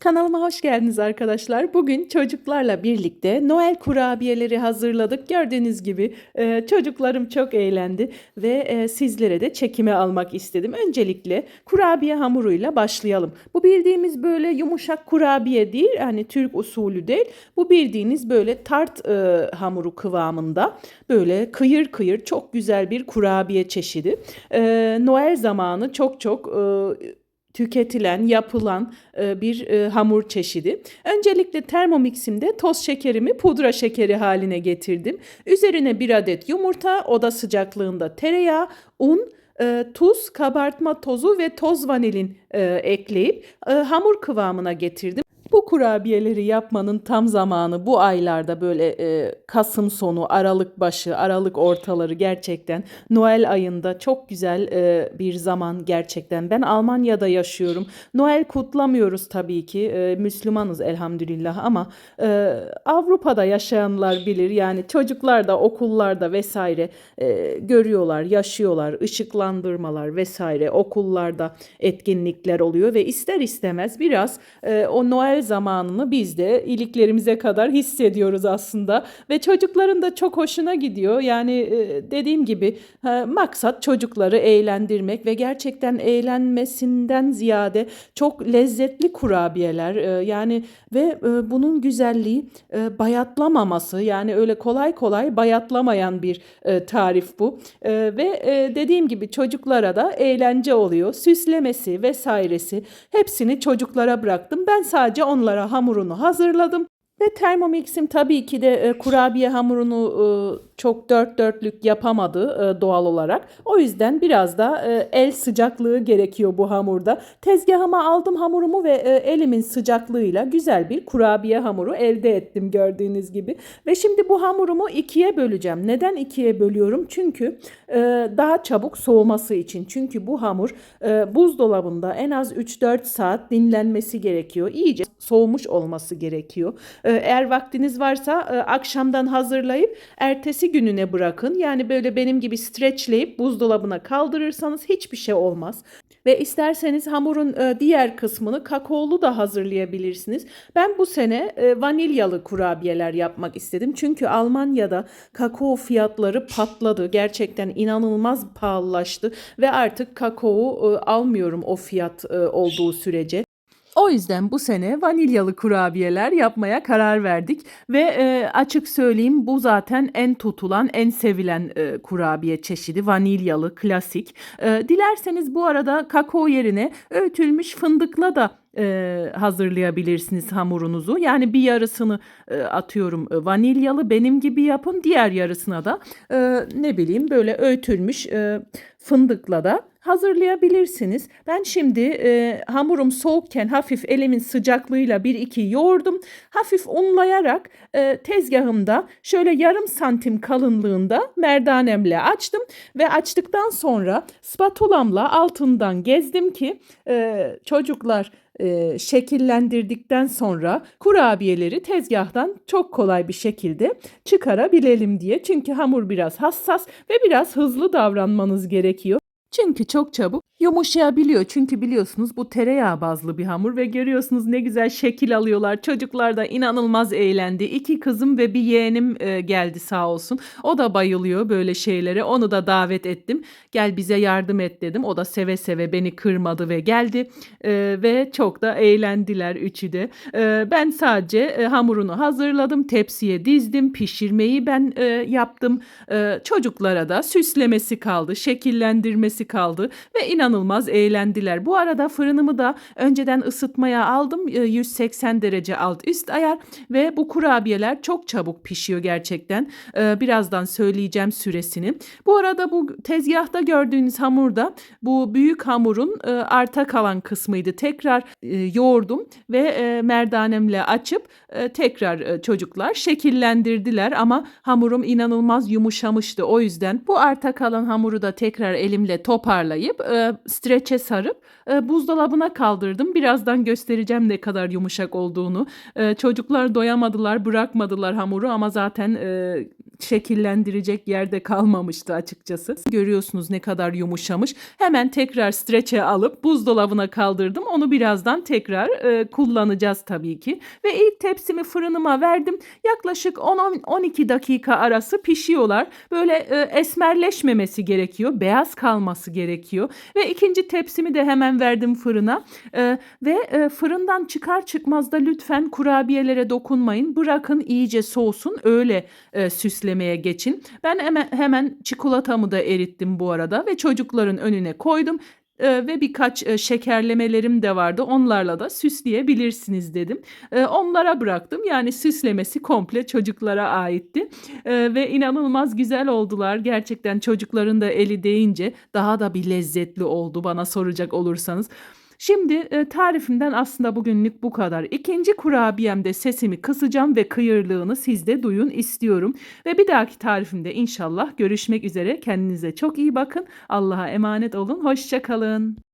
Kanalıma hoş geldiniz arkadaşlar. Bugün çocuklarla birlikte Noel kurabiyeleri hazırladık. Gördüğünüz gibi e, çocuklarım çok eğlendi ve e, sizlere de çekime almak istedim. Öncelikle kurabiye hamuruyla başlayalım. Bu bildiğimiz böyle yumuşak kurabiye değil, hani Türk usulü değil. Bu bildiğiniz böyle tart e, hamuru kıvamında böyle kıyır kıyır çok güzel bir kurabiye çeşidi. E, Noel zamanı çok çok e, tüketilen, yapılan e, bir e, hamur çeşidi. Öncelikle Thermomix'imde toz şekerimi pudra şekeri haline getirdim. Üzerine bir adet yumurta, oda sıcaklığında tereyağı, un, e, tuz, kabartma tozu ve toz vanilin ekleyip hamur kıvamına getirdim. Bu kurabiyeleri yapmanın tam zamanı bu aylarda böyle e, Kasım sonu, Aralık başı, Aralık ortaları gerçekten Noel ayında çok güzel e, bir zaman gerçekten. Ben Almanya'da yaşıyorum. Noel kutlamıyoruz tabii ki. E, Müslümanız elhamdülillah ama e, Avrupa'da yaşayanlar bilir. Yani çocuklar da okullarda vesaire e, görüyorlar, yaşıyorlar, ışıklandırmalar vesaire okullarda etkinlikler oluyor ve ister istemez biraz e, o Noel zamanını biz de iliklerimize kadar hissediyoruz aslında. Ve çocukların da çok hoşuna gidiyor. Yani e, dediğim gibi maksat çocukları eğlendirmek ve gerçekten eğlenmesinden ziyade çok lezzetli kurabiyeler e, yani ve e, bunun güzelliği bayatlamaması yani öyle kolay kolay bayatlamayan bir tarif bu. Ve dediğim gibi çocuklara da eğlence oluyor. Süslemesi vesairesi hepsini çocuklara bıraktım. Ben sadece onlara hamurunu hazırladım ve Thermomix'im tabii ki de e, kurabiye hamurunu e, çok dört dörtlük yapamadı e, doğal olarak. O yüzden biraz da e, el sıcaklığı gerekiyor bu hamurda. Tezgahıma aldım hamurumu ve e, elimin sıcaklığıyla güzel bir kurabiye hamuru elde ettim gördüğünüz gibi. Ve şimdi bu hamurumu ikiye böleceğim. Neden ikiye bölüyorum? Çünkü e, daha çabuk soğuması için. Çünkü bu hamur e, buzdolabında en az 3-4 saat dinlenmesi gerekiyor. İyice soğumuş olması gerekiyor. E, eğer vaktiniz varsa e, akşamdan hazırlayıp ertesi gününe bırakın. Yani böyle benim gibi streçleyip buzdolabına kaldırırsanız hiçbir şey olmaz. Ve isterseniz hamurun e, diğer kısmını kakaolu da hazırlayabilirsiniz. Ben bu sene e, vanilyalı kurabiyeler yapmak istedim. Çünkü Almanya'da kakao fiyatları patladı. Gerçekten inanılmaz pahalılaştı ve artık kakao almıyorum o fiyat olduğu sürece. O yüzden bu sene vanilyalı kurabiyeler yapmaya karar verdik ve e, açık söyleyeyim bu zaten en tutulan, en sevilen e, kurabiye çeşidi vanilyalı, klasik. E, dilerseniz bu arada kakao yerine öğütülmüş fındıkla da e, hazırlayabilirsiniz hamurunuzu. Yani bir yarısını e, atıyorum e, vanilyalı benim gibi yapın. Diğer yarısına da e, ne bileyim böyle öğütülmüş e, fındıkla da hazırlayabilirsiniz. Ben şimdi e, hamurum soğukken hafif elimin sıcaklığıyla bir iki yoğurdum. Hafif unlayarak e, tezgahımda şöyle yarım santim kalınlığında merdanemle açtım ve açtıktan sonra spatulamla altından gezdim ki e, çocuklar e, şekillendirdikten sonra kurabiyeleri tezgahtan çok kolay bir şekilde çıkarabilelim diye. Çünkü hamur biraz hassas ve biraz hızlı davranmanız gerekiyor. Çünkü çok çabuk yumuşayabiliyor. Çünkü biliyorsunuz bu tereyağı bazlı bir hamur ve görüyorsunuz ne güzel şekil alıyorlar. Çocuklar da inanılmaz eğlendi. İki kızım ve bir yeğenim e, geldi sağ olsun. O da bayılıyor böyle şeylere. Onu da davet ettim. Gel bize yardım et dedim. O da seve seve beni kırmadı ve geldi. E, ve çok da eğlendiler üçü de. E, ben sadece e, hamurunu hazırladım. Tepsiye dizdim. Pişirmeyi ben e, yaptım. E, çocuklara da süslemesi kaldı. Şekillendirmesi kaldı ve inanılmaz eğlendiler. Bu arada fırınımı da önceden ısıtmaya aldım. E, 180 derece alt üst ayar ve bu kurabiyeler çok çabuk pişiyor gerçekten. E, birazdan söyleyeceğim süresini. Bu arada bu tezgahta gördüğünüz hamurda bu büyük hamurun e, arta kalan kısmıydı. Tekrar e, yoğurdum ve e, merdanemle açıp tekrar çocuklar şekillendirdiler ama hamurum inanılmaz yumuşamıştı. O yüzden bu arta kalan hamuru da tekrar elimle toparlayıp streçe sarıp e, buzdolabına kaldırdım. Birazdan göstereceğim ne kadar yumuşak olduğunu. E, çocuklar doyamadılar, bırakmadılar hamuru ama zaten e, şekillendirecek yerde kalmamıştı açıkçası. Görüyorsunuz ne kadar yumuşamış. Hemen tekrar streçe alıp buzdolabına kaldırdım. Onu birazdan tekrar e, kullanacağız tabii ki. Ve ilk tepsimi fırınıma verdim. Yaklaşık 10-12 dakika arası pişiyorlar. Böyle e, esmerleşmemesi gerekiyor. Beyaz kalması gerekiyor. Ve ikinci tepsimi de hemen verdim fırına. E, ve e, fırından çıkar çıkmaz da lütfen kurabiyelere dokunmayın. Bırakın iyice soğusun. Öyle e, süslemeye geçin. Ben hemen, hemen çikolatamı da erittim bu arada ve çocukların önüne koydum. E, ve birkaç e, şekerlemelerim de vardı. Onlarla da süsleyebilirsiniz dedim. E, onlara bıraktım. Yani süslemesi komple çocuklara aitti. E, ve inanılmaz güzel oldular. Gerçekten çocukların da eli değince daha da bir lezzetli oldu bana soracak olursanız. Şimdi e, tarifimden aslında bugünlük bu kadar. İkinci kurabiyemde sesimi kısacağım ve kıyırlığını siz de duyun istiyorum. Ve bir dahaki tarifimde inşallah görüşmek üzere. Kendinize çok iyi bakın. Allah'a emanet olun. Hoşçakalın.